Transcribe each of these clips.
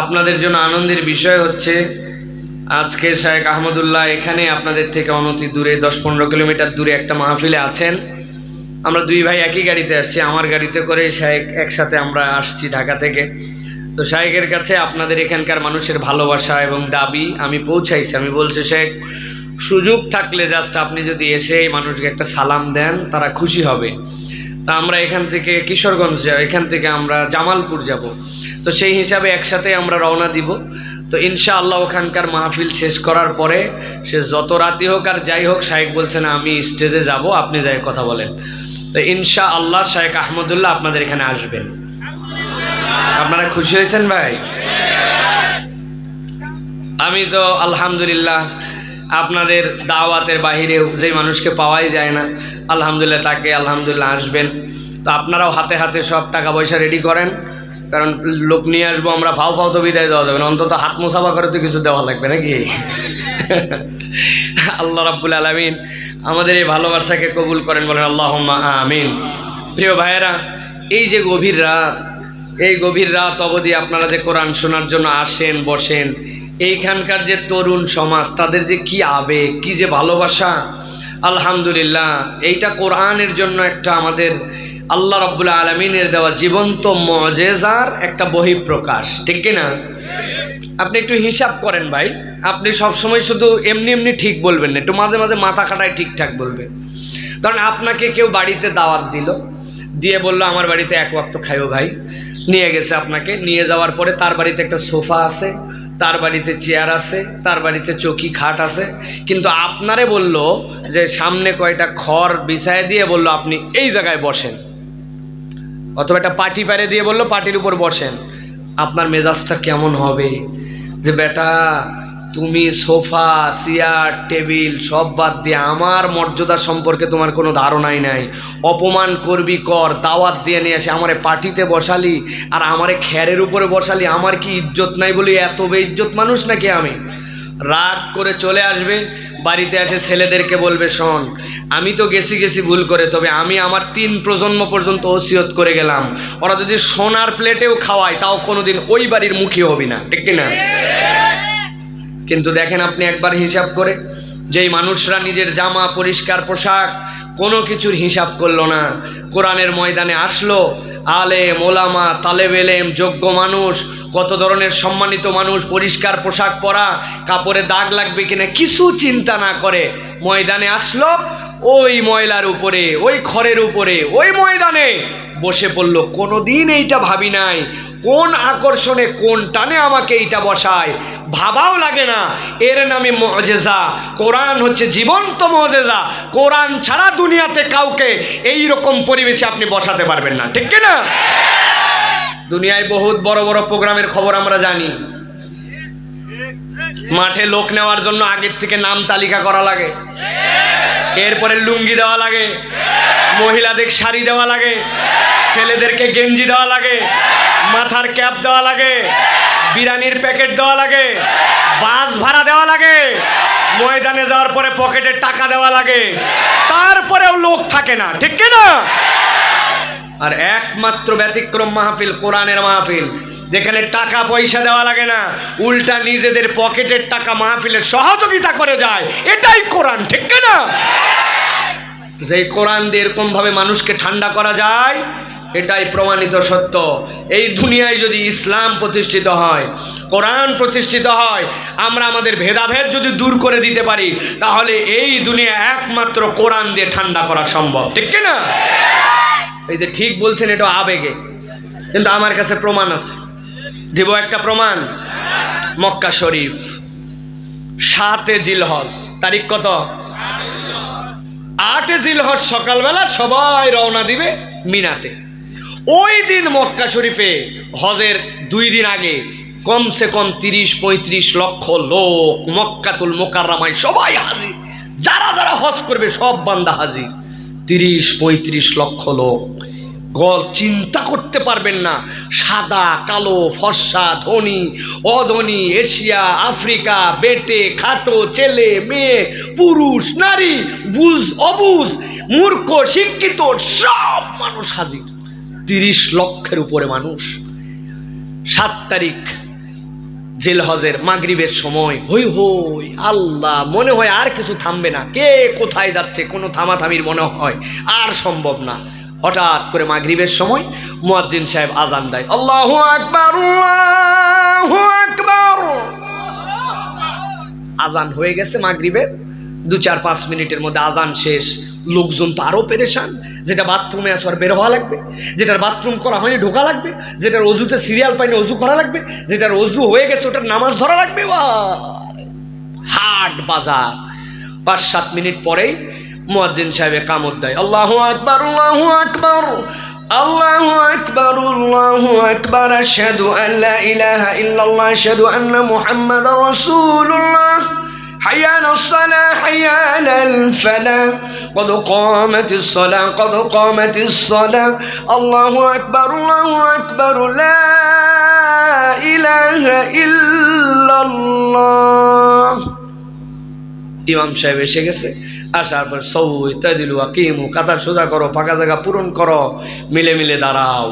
আপনাদের জন্য আনন্দের বিষয় হচ্ছে, আজকে শায়েক আহমদুল্লাহ এখানে আপনাদের থেকে অনতি দূরে, দশ পনেরো কিলোমিটার দূরে একটা মাহফিলে আছেন। আমরা দুই ভাই একই গাড়িতে আসছি, আমার গাড়িতে করে শায়েক একসাথে আমরা আসছি ঢাকা থেকে। তো শায়েকের কাছে আপনাদের এখানকার মানুষের ভালোবাসা এবং দাবি আমি পৌঁছাইছি। আমি বলছি শেখ সুযোগ থাকলে জাস্ট আপনি যদি এসে এই মানুষকে একটা সালাম দেন, তারা খুশি হবে। তা আমরা এখান থেকে কিশোরগঞ্জ যাব, এখান থেকে আমরা জামালপুর যাব। তো সেই হিসাবে একসাথে আমরা রওনা দিব। তো ইনশাআল্লাহ ওখানকার মাহফিল শেষ করার পরে সে যত রাতি হোক আর যাই হোক, শায়েক বলছেন আমি স্টেজে যাব, আপনি যাই, কথা বলেন। তো ইনশা আল্লাহ শায়েক আহমদুল্লাহ আপনাদের এখানে আসবেন আপনারা খুশি হয়েছেন ভাই? আমি তো আলহামদুলিল্লাহ আপনাদের দাওয়াতের বাহিরেও যেই মানুষকে পাওয়াই যায় না, আলহামদুলিল্লাহ তাকে আলহামদুলিল্লাহ আসবেন। তো আপনারাও হাতে হাতে সব টাকা পয়সা রেডি করেন, কারণ লোক নিয়ে আসব, আমরা ফাও ফাও তো বিদায় দেওয়া যাবে না, অন্তত হাত মুসাফা করে তো কিছু দেওয়া লাগবে নাকি? আল্লাহ রাব্বুল আলমিন আমাদের এই ভালোবাসাকে কবুল করেন, বলেন আল্লাহ আমিন। প্রিয় ভাইয়েরা, এই যে গভীর রাত, এই গভীর রাত অবধি আপনারা যে কোরআন শোনার জন্য আসেন, বসেন এইখানকার যে তরুণ সমাজ, তাদের যে কি আবেগ, কি যে ভালোবাসা, আলহামদুলিল্লাহ, এইটা কোরআনের জন্য একটা আমাদের আল্লাহ রব্বুল্লা আলমিনের দেওয়া জীবন্ত মজেজার একটা বহিঃপ্রকাশ, ঠিক কিনা আপনি একটু হিসাব করেন ভাই, আপনি সবসময় শুধু এমনি এমনি ঠিক বলবেন না, একটু মাঝে মাঝে মাথা খাটায় ঠিকঠাক বলবেন। কারণ আপনাকে কেউ বাড়িতে দাওয়াত দিল, দিয়ে বলল, আমার বাড়িতে এক ওয়াক্ত খাইও ভাই। নিয়ে গেছে আপনাকে, নিয়ে যাওয়ার পরে তার বাড়িতে একটা সোফা আছে তার বাড়িতে চেয়ার আছে, তার বাড়িতে চকি খাট আছে। কিন্তু আপনারে বলল যে সামনে কয়টা খড় বিছায় দিয়ে বলল, আপনি এই জায়গায় বসেন। অথবা একটা পাটি পারে দিয়ে বলল, পাটির উপর বসেন। আপনার মেজাজটা কেমন হবে? যে বেটা তুমি সোফা, চেয়ার, টেবিল সব বাদ দিয়ে আমার মর্যাদা সম্পর্কে তোমার কোনো ধারণাই নাই। অপমান করবি কর, দাওয়াত দিয়ে নিয়ে আসে আমারে পার্টিতে বসালি আর আমারে খ্যারের উপরে বসালি, আমার কি ইজ্জত নাই বলি? এত বেইজ্জত মানুষ নাকি আমি? রাগ করে চলে আসবে, বাড়িতে এসে ছেলেদেরকে বলবে, শোন, আমি তো গেছি গেছি ভুল করে, তবে আমি আমার তিন প্রজন্ম পর্যন্ত ওসিয়ত করে গেলাম। ওরা যদি সোনার প্লেটেও খাওয়ায়, তাও কোনোদিন ওই বাড়ির মুখী হবি না, ঠিক না কিন্তু দেখেন আপনি একবার হিসাব করে, যেই মানুষরা নিজের জামা, পরিষ্কার পোশাক, কোনো কিছুর হিসাব করল না। কোরআনের ময়দানে আসলো আলে মোলামা তালেব এলেম, যোগ্য মানুষ, কত ধরনের সম্মানিত মানুষ, পরিষ্কার পোশাক পরা, কাপড়ে দাগ লাগবে কিনা, কিছু চিন্তা না করে ময়দানে আসলো, ওই ময়লার উপরে, ওই খড়ের উপরে, ওই ময়দানে বসে পড়ল কোনো দিন এইটা ভাবি নাই। কোন আকর্ষণে কোন টানে আমাকে এইটা বসায়? ভাবাও লাগে না। এর নামে মজেজা। কোরআন হচ্ছে জীবন্ত মজেজা। কোরআন ছাড়া দুনিয়াতে কাউকে এই রকম পরিবেশে আপনি বসাতে পারবেন না। ঠিক না দুনিয়ায় বহুত বড় বড় প্রোগ্রামের খবর আমরা জানি। মাঠে লোক নেওয়ার জন্য আগের থেকে নাম তালিকা করা লাগে। এরপরে লুঙ্গি দেওয়া লাগে। মহিলাদের শাড়ি দেওয়া লাগে। ছেলেদেরকে গেঞ্জি দেওয়া লাগে। মাথার ক্যাপ দেওয়া লাগে। বিরিয়ানির প্যাকেট দেওয়া লাগে। বাস ভাড়া দেওয়া লাগে। ময়দানে যাওয়ার পরে পকেটে টাকা দেওয়া লাগে। তারপরেও লোক থাকে না। ঠিক না? আর একমাত্র ব্যতিক্রম মাহফিল, কোরআনের মাহফিল। যেখানে টাকা পয়সা দেওয়া লাগে না, উল্টা নিজেদের পকেটের টাকা মাহফিলের সহযোগিতা করে যায়। এটাই কোরআন, ঠিক না? যেই কোরআন দিয়ে এরকমভাবে মানুষকে ঠান্ডা করা যায়, এটাই প্রমাণিত সত্য। এই দুনিয়ায় যদি ইসলাম প্রতিষ্ঠিত হয়, কোরআন প্রতিষ্ঠিত হয়, আমরা আমাদের ভেদাভেদ যদি দূর করে দিতে পারি, তাহলে এই দুনিয়া একমাত্র কোরআন দিয়ে ঠান্ডা করা সম্ভব, ঠিক না? এই যে ঠিক বলছেন, এটা আবেগে। কিন্তু আমার কাছে প্রমাণ আছে। দিব একটা প্রমাণ। মক্কা শরীফ, সাতে জিলহজ, তারিখ কত? আটে জিলহজ সকালবেলা সবাই রওনা দিবে মিনাতে। ওই দিন মক্কা শরীফে হজের দুই দিন আগে কমসে কম তিরিশ, পঁয়ত্রিশ লক্ষ লোক মক্কাতুল মোকাররামায় সবাই হাজির। যারা যারা হজ করবে সব বান্দা হাজির। তিরিশ, পঁয়ত্রিশ লক্ষ লোক। গল চিন্তা করতে পারবেন না। সাদা, কালো, ফর্সা, ধনী, অধনী, এশিয়া, আফ্রিকা, বেটে, খাটো, ছেলে, মেয়ে, পুরুষ, নারী, বুঝ অবুজ মূর্খ, শিক্ষিত, সব মানুষ হাজির। তিরিশ লক্ষের উপরে মানুষ। সাত তারিখ জেল হজের মাগরিবের সময়। হই হই, আল্লাহ, মনে হয় আর কিছু থামবে না। কে কোথায় যাচ্ছে, কোনো থামাথামির মনে হয়? আর সম্ভব না। হঠাৎ করে মাগরিবের সময় মুয়াজ্জিন সাহেব আজান দেয়। আল্লাহু আকবার আল্লাহু আকবার। আজান হয়ে গেছে মাগরিবের। দু চার পাঁচ মিনিটের মধ্যে আজান শেষ। লোকজন তো আরও পেরেশান। যেটা বাথরুমে আসার বের হওয়া লাগবে, যেটার বাথরুম করা হয়নি ঢোকা লাগবে, যেটার অজুতে সিরিয়াল পাইনি অজু করা লাগবে, যেটার অজু হয়ে গেছে ওটার নামাজ ধরা লাগবে। হাট বাজার। পাঁচ সাত মিনিট পরেই মুয়াজ্জিন সাহেব কামত দেয়। আল্লাহ আকবার, আল্লাহু আকবার আল্লাহু আকবার আল্লাহু আকবার, আশহাদু আন লা ইলাহা ইল্লাল্লাহ, আশহাদু আন্না মুহাম্মাদার রাসূলুল্লাহ। حي على الصلاة حي على الفلاح قد قامت الصلاة قد قامت الصلاة الله أكبر الله أكبر لا إله إلا الله ইমাম সাহেব এসে গেছে আসার পর সৌ ইত্যাদিলু আকিমু কাতার সোজা করো ফাঁকা জায়গা পূরণ করো মিলে মিলে দাঁড়াও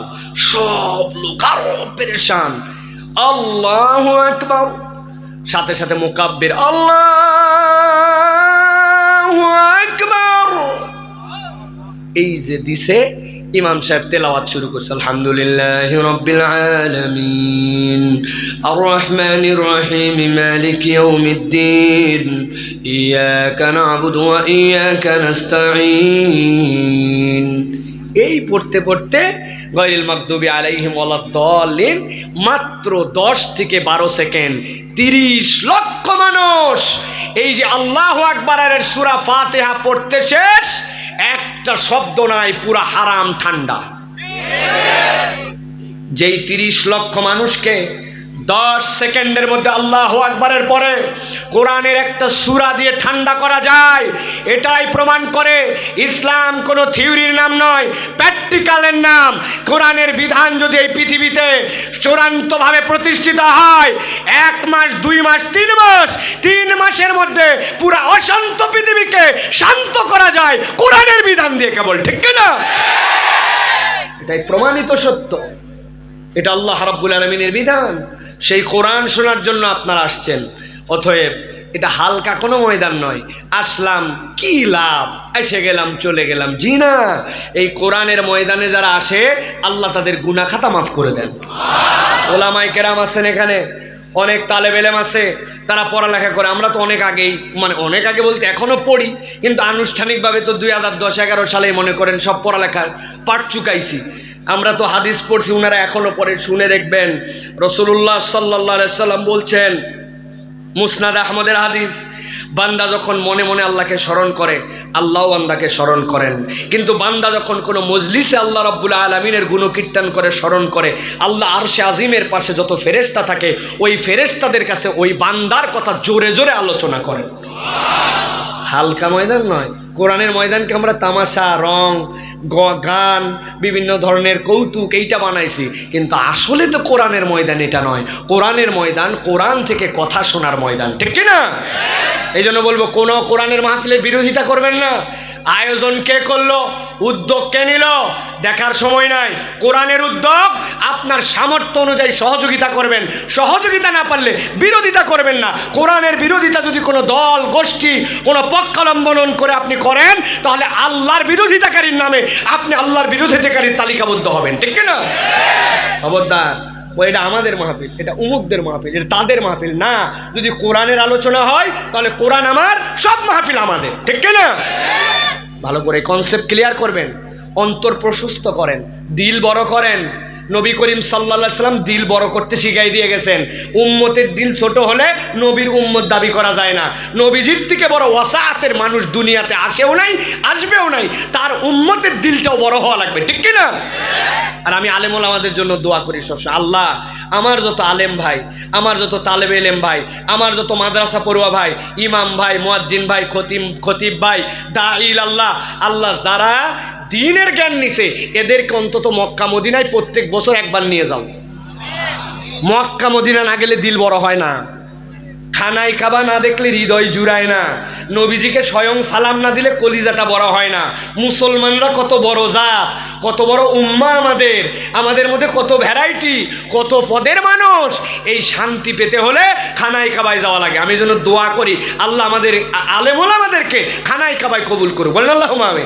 সব লোক আরো পেরেশান আল্লাহ একবার সাথে সাথে মোকাব্বির, আল্লাহ একবার এই যে দিছে, ইমাম সাহেব তেলাওয়াত শুরু করছে, আলহামদুলিল্লাহ রব্বিল আলামিন। আর রহমানির রহিম, মালিক ইয়াউমিদ্দিন। ইয়াকা না'বুদু ওয়া ইয়াকা নাস্তাঈন। এই পড়তে পড়তে গয়রিল মাকদুবি আলাইহিম ওয়ালাদ-দাল্লিন মাত্র 10 থেকে 12 সেকেন্ড 30 লক্ষ মানুষ। এই যে আল্লাহু আকবারের সূরা ফাতিহা পড়তে শেষ, একটা শব্দ নাই, পুরা হারাম, ঠান্ডা। যেই তিরিশ লক্ষ মানুষকে দশ সেকেন্ডের মধ্যে আল্লাহ আকবরের পরে কোরআনের একটা সূরা দিয়ে ঠান্ডা করা যায়। এটাই প্রমাণ করে ইসলাম কোনো থিওরির নাম নয়, প্র্যাকটিক্যালের নাম। কোরআনের বিধান যদি এই পৃথিবীতে চূড়ান্তভাবে প্রতিষ্ঠিত হয়, এক মাস, দুই মাস, তিন মাস, তিন মাসের মধ্যে পুরো অশান্ত পৃথিবীকে শান্ত করা যায়, কোরআনের বিধান দিয়ে কেবল, ঠিক না এটাই প্রমাণিত সত্য। এটা আল্লাহ হারাবুল আলমিনের বিধান। সেই কোরআন শোনার জন্য আপনারা আসছেন। অথয়েব এটা হালকা কোনো ময়দান নয়। আসলাম, কি লাভ? এসে গেলাম, চলে গেলাম। জি না, এই কোরআনের ময়দানে যারা আসে, আল্লাহ তাদের গুনা খাতা মাফ করে দেন। ওলামাই কেরাম আছেন এখানে। অনেক তালেব এলেম আছে, তারা পড়ালেখা করে। আমরা তো অনেক আগেই মানে অনেক আগে বলতে এখনও পড়ি, কিন্তু আনুষ্ঠানিকভাবে তো দুই হাজার দশ এগারো সালেই মনে করেন সব পড়ালেখার পাঠ চুকাইছি। আমরা তো হাদিস পড়ছি ওনারা এখনও পড়ে। শুনে দেখবেন রসুল্লাহ সাল্লাহ সাল্লাম বলছেন মুসনাদ আহমদের হাদিস। বান্দা যখন মনে মনে আল্লাহকে স্মরণ করে, আল্লাহ বান্দাকে স্মরণ করেন। কিন্তু বান্দা যখন কোনো মজলিসে আল্লাহ রব্বুল আলমিনের গুণকীর্তন করে, স্মরণ করে, আল্লাহ আরশে আজিমের পাশে যত ফেরেস্তা থাকে, ওই ফেরেস্তাদের কাছে ওই বান্দার কথা জোরে জোরে আলোচনা করেন। হালকা ময়দান নয়, কোরআনের ময়দানকে আমরা তামাশা, রং গান, বিভিন্ন ধরনের কৌতুক এইটা বানাইছি। কিন্তু আসলে তো কোরআনের ময়দান এটা নয়। কোরআনের ময়দান কোরআন থেকে কথা শোনার ময়দান, ঠিক না এই জন্য বলব, কোনো কোরআনের মাহফিলের বিরোধিতা করবেন না। আয়োজন কে করল? উদ্যোগ কে নিল? দেখার সময় নাই। কোরআনের উদ্যোগ আপনার সামর্থ্য অনুযায়ী সহযোগিতা করবেন। সহযোগিতা না পারলে বিরোধিতা করবেন না। কোরআনের বিরোধিতা যদি কোনো দল, গোষ্ঠী, কোনো পক্ষাবলম্বন করে আপনি করেন, তাহলে আল্লাহর বিরোধিতাকারীর নামে আপনি আল্লাহর বিরোধিতাকারীর তালিকাবদ্ধ হবেন, ঠিক না খবরদার, ও এটা আমাদের মাহফিল, এটা উমুকদের মাহফিল, এটা তাদের মাহফিল, না। যদি কোরআনের আলোচনা হয়, তাহলে কোরআন আমার, সব মাহফিল আমাদের, ঠিক না ভালো করে কনসেপ্ট ক্লিয়ার করবেন, অন্তর প্রশস্ত করেন, দিল বড় করেন নবী করিম সাল্লা সাল্লাম দিল বড় করতে শিখাই দিয়ে গেছেন। উম্মতের দিল ছোট হলে নবীর উম্মত দাবি করা যায় না। নবীজির থেকে বড় ওয়াসাতের মানুষ দুনিয়াতে আসেও নাই, আসবেও নাই। তার উম্মতের দিলটাও বড় হওয়া লাগবে, ঠিক কি না আর আমি আলেমুল আমাদের জন্য দোয়া করি সবসময়। আল্লাহ, আমার যত আলেম ভাই, আমার যত তালেব এলেম ভাই, আমার যত মাদ্রাসা পড়ুয়া ভাই, ইমাম ভাই, মোয়াজ্জিন ভাই, খতিম খতিব ভাই, দা ইল আল্লাহ আল্লাহ যারা দিনের জ্ঞান নিছে, এদেরকে অন্তত মক্কা মদিনায় প্রত্যেক বছর একবার নিয়ে যাও। মক্কা মদিনা না গেলে দিল বড় হয় না। খানায় খাবা না দেখলে হৃদয় জুড়ায় না। নবীজিকে স্বয়ং সালাম না দিলে কলিজাটা বড় হয় না। মুসলমানরা কত বড় জাত, কত বড় উম্মা আমাদের। আমাদের মধ্যে কত ভ্যারাইটি কত পদের মানুষ। এই শান্তি পেতে হলে খানাই কাবায় যাওয়া লাগে। আমি যেন দোয়া করি, আল্লাহ আমাদের আলেমুল আমাদেরকে খানাই কাবায় কবুল করুক। বলেন আল্লাহ আমি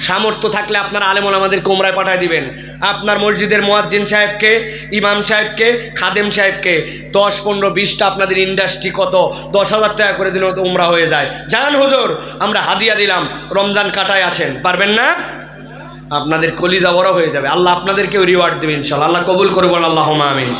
সামর্থ্য থাকলে আপনার আলেমুল আমাদের কোমরায় পাঠায় দিবেন। আপনার মসজিদের মোয়াজ্জিন সাহেবকে, ইমাম সাহেবকে, খাদেম সাহেবকে দশ, পনেরো, বিশটা আপনাদের ইন্ডাস্ট্রি কত? দশ হাজার টাকা করে দিলেও তো উমরা হয়ে যায়। জান হুজুর, আমরা হাদিয়া দিলাম, রমজান কাটায় আসেন, পারবেন না? আপনাদের কলিজা বড় হয়ে যাবে। আল্লাহ আপনাদেরকেও রিওয়ার্ড দেবেন ইনশাল্লাহ। আল্লাহ কবুল করবেন আল্লাহ আমিন।